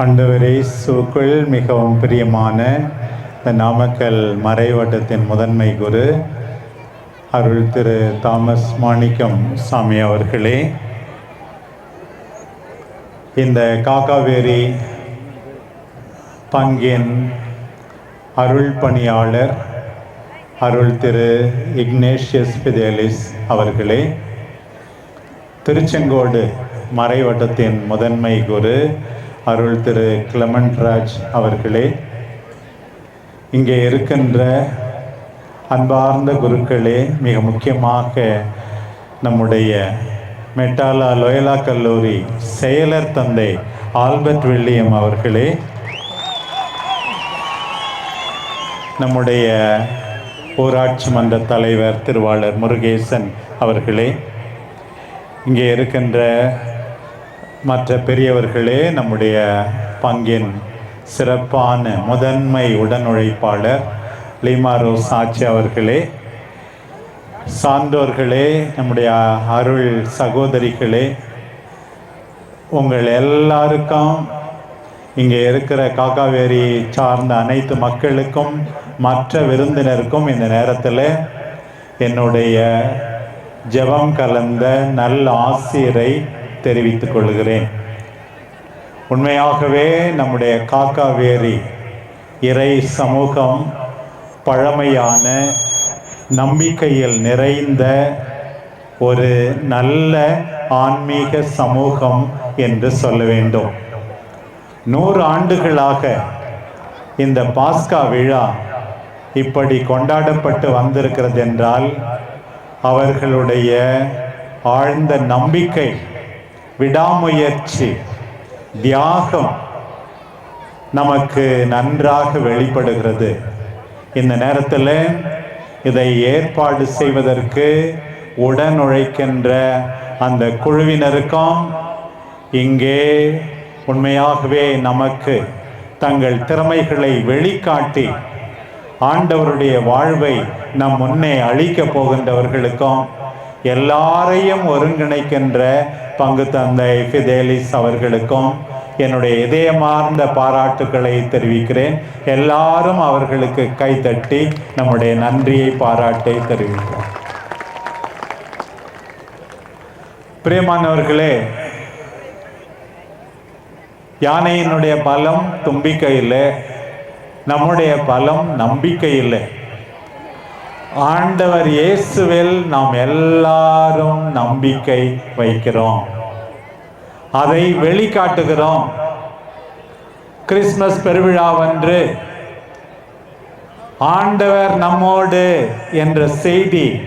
ஆண்டவரே சுக்குள் மிகவும் பிரியமான இந்த நாமக்கல் மறைவட்டத்தின் முதன்மை குரு அருள் திரு தாமஸ் மாணிக்கம் சாமி அவர்களே. இந்த காக்காவேரி பங்கின் அருள் பணியாளர் அருள் திரு இக்னேஷியஸ் பிதேலிஸ் அவர்களே. திருச்செங்கோடு மறைவட்டத்தின் முதன்மை குரு அருள் திரு கிளமண்ட் ராஜ் அவர்களே இங்கே இருக்கின்ற அன்பார்ந்த குருக்களே மிக முக்கியமாக நம்முடைய மெட்டாலா லோயலா கல்லூரி செயலர் தந்தை ஆல்பர்ட் வில்லியம் அவர்களே நம்முடைய ஊராட்சி மன்ற தலைவர் திருவாளர் முருகேசன் அவர்களே இங்கே இருக்கின்ற மற்ற பெரியவர்களே நம்முடைய பங்கின் சிறப்பான முதன்மை உடனுழைப்பாளர் லீமா ரோஸ் ஆச்சி அவர்களே சான்றோர்களே நம்முடைய அருள் சகோதரிகளே உங்கள் எல்லாருக்கும் இங்கே இருக்கிற காக்காவேரி சார்ந்த அனைத்து மக்களுக்கும் மற்ற விருந்தினருக்கும் இந்த நேரத்தில் என்னுடைய ஜெபம் கலந்த நல்ல ஆசிரியரை தெரிவித்துக் கொள்கிறேன். உண்மையாகவே நம்முடைய காக்காவேரி இறை சமூகம் பழமையான நம்பிக்கையில் நிறைந்த ஒரு நல்ல ஆன்மீக சமூகம் என்று சொல்ல வேண்டும். நூறு ஆண்டுகளாக இந்த பாஸ்கா விழா இப்படி கொண்டாடப்பட்டு வந்திருக்கிறது என்றால் அவர்களுடைய ஆழ்ந்த நம்பிக்கை விடாமுயற்சி தியாகம் நமக்கு நன்றாக வெளிப்படுகிறது. இந்த நேரத்தில் இதை ஏற்பாடு செய்வதற்கு உடனுழைக்கின்ற அந்த குழுவினருக்கும் இங்கே உண்மையாகவே நமக்கு தங்கள் திறமைகளை வெளிக்காட்டி ஆண்டவருடைய வாழ்வை நம் முன்னே அழிக்கப் போகின்றவர்களுக்கும் எல்லாரையும் ஒருங்கிணைக்கின்ற பங்கு தந்த ஃபிதேலிஸ் அவர்களுக்கும் என்னுடைய இதயமார்ந்த பாராட்டுக்களை தெரிவிக்கிறேன். எல்லாரும் அவர்களுக்கு கைத்தட்டி நம்முடைய நன்றியை பாராட்டை தெரிவிக்கிறோம் பிரியமானவர்களே யானையினுடைய பலம் தும்பிக்கையில் நம்முடைய பலம் நம்பிக்கை இல்லை ஆண்டவர் இயேசுவில் நாம் எல்லாரும் நம்பிக்கை வைக்கிறோம். அதை வெளிக்காட்டுகிறோம். கிறிஸ்மஸ் பெருவிழாவன்று ஆண்டவர் நம்மோடு என்ற செய்தி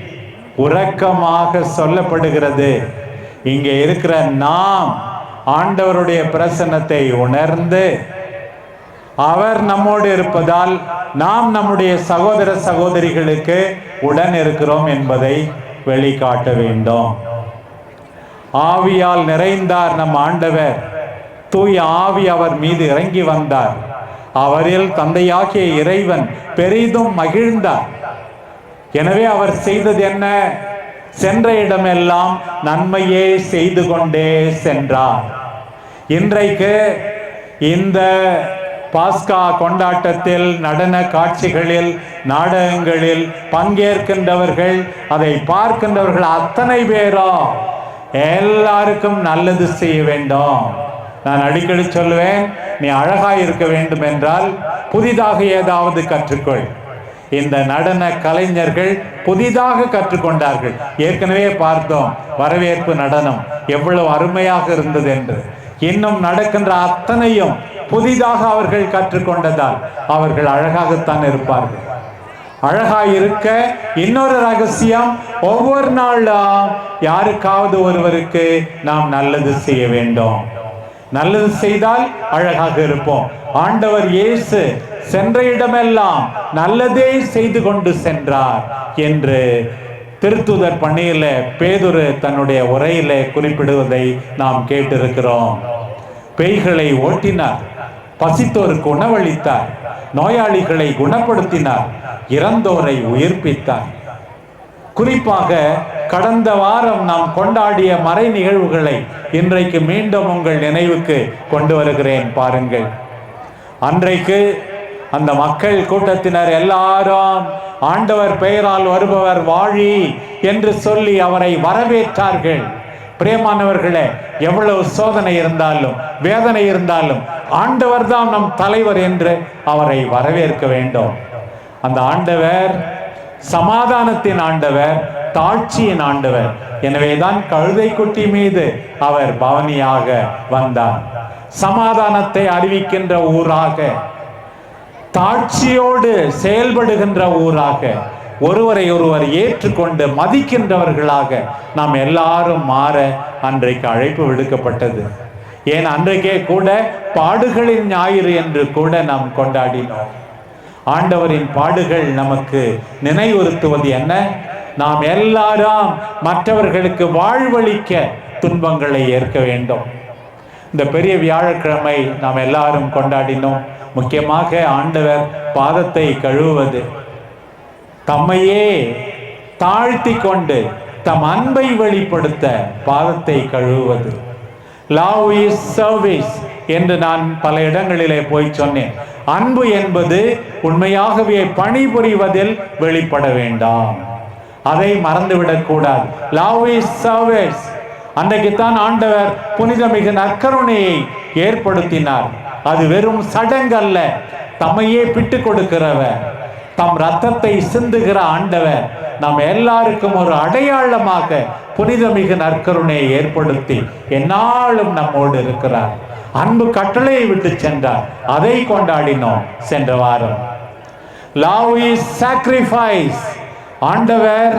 உறக்கமாக சொல்லப்படுகிறது. இங்கே இருக்கிற நாம் ஆண்டவருடைய பிரசன்னத்தை உணர்ந்து அவர் நம்மோடு இருப்பதால் நாம் நம்முடைய சகோதர சகோதரிகளுக்கு உடன் இருக்கிறோம் என்பதை வெளிக்காட்ட வேண்டும். ஆவியால் நிறைந்தார் நம் ஆண்டவர். தூய ஆவி அவர் மீது இறங்கி வந்தார். அவரில் தந்தையாகிய இறைவன் பெரிதும் மகிழ்ந்தார். எனவே அவர் செய்தது என்ன? சென்ற இடமெல்லாம் நன்மையே செய்து கொண்டே சென்றார். இன்றைக்கு இந்த பாஸ்கா கொண்டாட்டத்தில் நடன காட்சிகளில் நாடகங்களில் பங்கேற்கின்றவர்கள் அதை பார்க்கின்றவர்கள் அத்தனை பேரும் எல்லாருக்கும் நல்லது செய்ய வேண்டும். நான் அடிக்கடி சொல்லுவேன் நீ அழகாய் இருக்க வேண்டும் என்றால் புதிதாக ஏதாவது கற்றுக்கொள். இந்த நடன கலைஞர்கள் புதிதாக கற்றுக்கொண்டார்கள். ஏற்கனவே பார்த்தோம் வரவேற்பு நடனம் எவ்வளவு அருமையாக இருந்தது என்று. இன்னும் நடக்கின்ற அத்தனையும் புதிதாக அவர்கள் கற்றுக்கொண்டதால் அவர்கள் அழகாகத்தான் இருப்பார்கள். அழகா இருக்க இன்னொரு ரகசியம் ஒவ்வொரு நாளும் யாருக்காவது ஒருவருக்கு நாம் நல்லது செய்ய வேண்டும். நல்லது செய்தால் அழகாக இருப்போம். ஆண்டவர் இயேசு சென்ற இடமெல்லாம் நல்லதே செய்து கொண்டு சென்றார் என்று திருத்துதர் பணியில பேதுரு தன்னுடைய உரையில குறிப்பிடுவதை நாம் கேட்டிருக்கிறோம். பேய்களை ஓட்டினார். பசித்தோருக்கு உணவளித்தார் நோயாளிகளை குணப்படுத்தினார். இறந்தோரை உயிர்ப்பித்தார். குறிப்பாக கடந்த வாரம் நாம் கொண்டாடிய மறை நிகழ்வுகளை இன்றைக்கு மீண்டும் உங்கள் நினைவுக்கு கொண்டு வருகிறேன் பாருங்கள். அன்றைக்கு அந்த மக்கள் கூட்டத்தினர் எல்லாரும் ஆண்டவர் பெயரால் வருபவர் வாழி என்று சொல்லி அவரை வரவேற்றார்கள். பிரியமானவர்களே எவ்வளவு சோதனை இருந்தாலும் வேதனை இருந்தாலும் ஆண்டவர் தான் நம் தலைவர் என்று அவரை வரவேற்க வேண்டும். அந்த ஆண்டவர் சமாதானத்தின் ஆண்டவர் தாட்சியின் ஆண்டவர். எனவேதான் கழுதை குட்டி மீது அவர் பவனியாக வந்தார். சமாதானத்தை அறிவிக்கின்ற ஊராக தாட்சியோடு செயல்படுகின்ற ஊராக ஒருவரை ஒருவர் ஏற்றுக்கொண்டு மதிக்கின்றவர்களாக நாம் எல்லாரும் மாற அன்றைக்கு அழைப்பு விடுக்கப்பட்டது. ஏன் அன்றைக்கே கூட பாடுகளின் ஞாயிறு என்று கூட நாம் கொண்டாடினோம். ஆண்டவரின் பாடுகள் நமக்கு நினைவுறுத்துவது என்ன? நாம் எல்லாரும் மற்றவர்களுக்கு வாழ்வளிக்க துன்பங்களை ஏற்க வேண்டும். இந்த பெரிய வியாழக்கிழமை நாம் எல்லாரும் கொண்டாடினோம். முக்கியமாக ஆண்டவர் பாதத்தை கழுவுவது. தம்மையே தாழ்த்தி கொண்டு தம் அன்பை வெளிப்படுத்த பாதத்தை கழுவுவது. லவ் இஸ் சர்வீஸ் என்று நான் பல இடங்களிலே போய் சொன்னேன். அன்பு என்பது உண்மையாகவே பணிபுரிவதில் வெளிப்பட வேண்டாம். அதை மறந்துவிடக் கூடாது. லவ் இஸ் சர்வீஸ் அன்றைக்குத்தான் ஆண்டவர் புனிதமிகு நற்கருணையை ஏற்படுத்தினார். அது வெறும் சடங்கல்ல தம்மையே பிட்டு கொடுக்கிறவர். தம் ரத்தத்தை சிந்துகிற ஆண்டவர் நாம் எல்லாருக்கும் ஒரு அடையாளமாக புனிதமிகு நற்கருணையை ஏற்படுத்தி என்னாலும் நம்மோடு இருக்கிறார். அன்பு கட்டளையை விட்டு சென்றார். அதை கொண்டாடினோம் சென்ற வாரம். லவ் இஸ் சாக்ரிஃபைஸ் ஆண்டவர்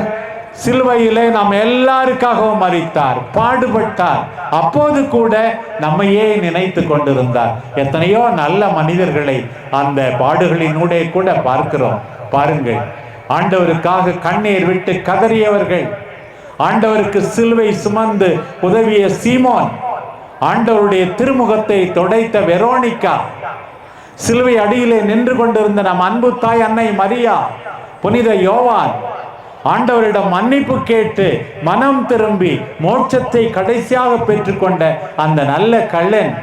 சிலுவையிலே நாம் எல்லாருக்காகவும் மறித்தார் பாடுபட்டார். அப்போது கூட நம்மையே நினைத்து கொண்டிருந்தார். எத்தனையோ நல்ல மனிதர்களை அந்த பாடுகளினூடே கூட பார்க்கிறோம். பாருங்கள் ஆண்டவருக்காக கண்ணீர் விட்டு கதறியவர்கள். ஆண்டவருக்கு சிலுவை சுமந்து உதவிய சீமோன். ஆண்டவருடைய திருமுகத்தை தொடைத்த வெரோனிகா. சிலுவை அடியிலே நின்று கொண்டிருந்த நம் அன்பு தாய் அன்னை மரியா புனித யோவான். ஆண்டவரிடம் மன்னிப்பு கேட்டு மனம் திரும்பி மோட்சத்தை கடைசியாக பெற்றுக்கொண்ட அந்த நல்ல கள்ளன்.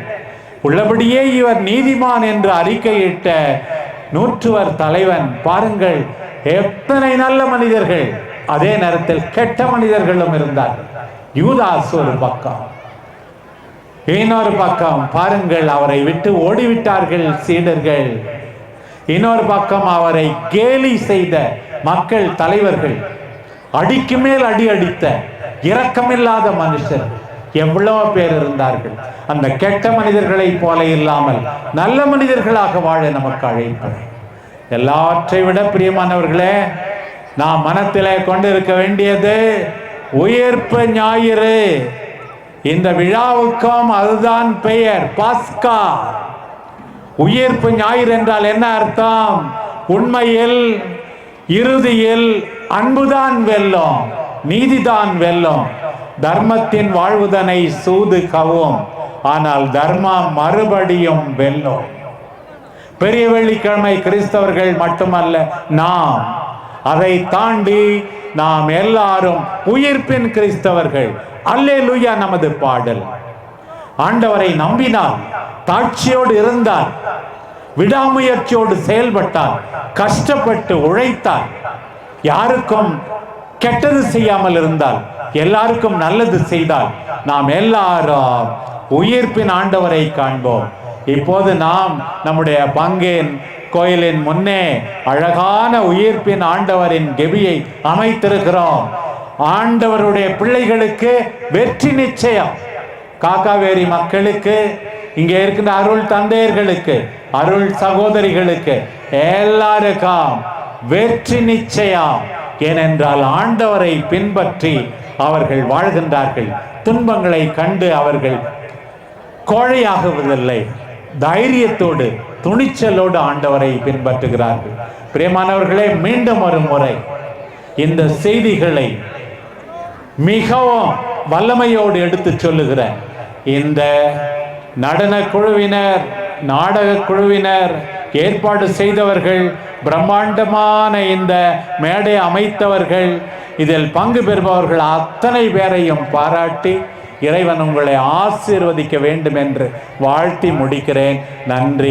உள்ளபடியே இவர் நீதிமான் என்று அறிக்கையிட்ட நூற்றுவர் தலைவன். பாருங்கள் எத்தனை நல்ல மனிதர்கள்? அதே நேரத்தில் கெட்ட மனிதர்களும் இருந்தார்கள் யூதாஸ் ஒரு பக்கம். இன்னொரு பக்கம் பாருங்கள் அவரை விட்டு ஓடிவிட்டார்கள் சீடர்கள். இன்னொரு பக்கம் அவரை கேலி செய்த மக்கள் தலைவர்கள். அடிக்கு மேல் அடி அடித்த இரக்கமில்லாத மனுஷர். எவ்வளவு பேர் இருந்தார்கள்? அந்த கெட்ட மனிதர்களைப் போல இல்லாமல் நல்ல மனிதர்களாக வாழ நமக்கு அழைப்பு எல்லாற்றை விட பிரியமானவர்களே நாம் மனத்திலே கொண்டிருக்க வேண்டியது உயிர்ப்பு ஞாயிறு. இந்த விழாவுக்கும் அதுதான் பெயர் பாஸ்கா. உயிர்ப்பு ஞாயிறு என்றால் என்ன அர்த்தம்? உண்மையில் இறுதியில் அன்புதான் வெல்லும் நீதிதான் வெல்லும். தர்மத்தின் வாழ்வுதனை சூது கவும் ஆனால் தர்மம் மறுபடியும் வெல்லும். பெரிய வெள்ளிக்கிழமை கிறிஸ்தவர்கள் மட்டுமல்ல நாம் அதை தாண்டி நாம் எல்லாரும் உயிர்ப்பின் கிறிஸ்தவர்கள். அல்லே லுயா நமது பாடல். ஆண்டவரை நம்பினார் தாட்சியோடு இருந்தார் விடாமுயற்சியோடு செயல்பட்டார் கஷ்டப்பட்டு உழைத்தார். யாருக்கும் கெட்டது செய்யாமல் இருந்தால் எல்லாருக்கும் நல்லது செய்தால் நாம் எல்லாரும் உயிர்ப்பின் ஆண்டவரை காண்போம். இப்போது நாம் நம்முடைய பங்கேன் கோயிலின் முன்னே அழகான உயிர்ப்பின் ஆண்டவரின் கெபியை அமைத்திருக்கிறோம். ஆண்டவருடைய பிள்ளைகளுக்கு வெற்றி நிச்சயம். காக்காவேரி மக்களுக்கு இங்கே இருக்கின்ற அருள் தந்தையர்களுக்கு அருள் சகோதரிகளுக்கு எல்லாருக்கும் வெற்றி நிச்சயம். ஏனென்றால் ஆண்டவரை பின்பற்றி அவர்கள் வாழ்கின்றார்கள். துன்பங்களை கண்டு அவர்கள் கோழையாகுவதில்லை. தைரியத்தோடு துணிச்சலோடு ஆண்டவரை பின்பற்றுகிறார்கள். பிரியமானவர்களே மீண்டும் ஒரு முறை இந்த செய்திகளை மிகவும் வல்லமையோடு எடுத்து சொல்லுகிற இந்த நடன குழுவினர் நாடக குழுவினர் ஏற்பாடு செய்தவர்கள் பிரம்மாண்டமான இந்த மேடை அமைத்தவர்கள் இதில் பங்கு பெறுபவர்கள் அத்தனை பேரையும் பாராட்டி இறைவன் உங்களை ஆசீர்வதிக்க வேண்டும் என்று வாழ்த்தி முடிக்கிறேன். நன்றி.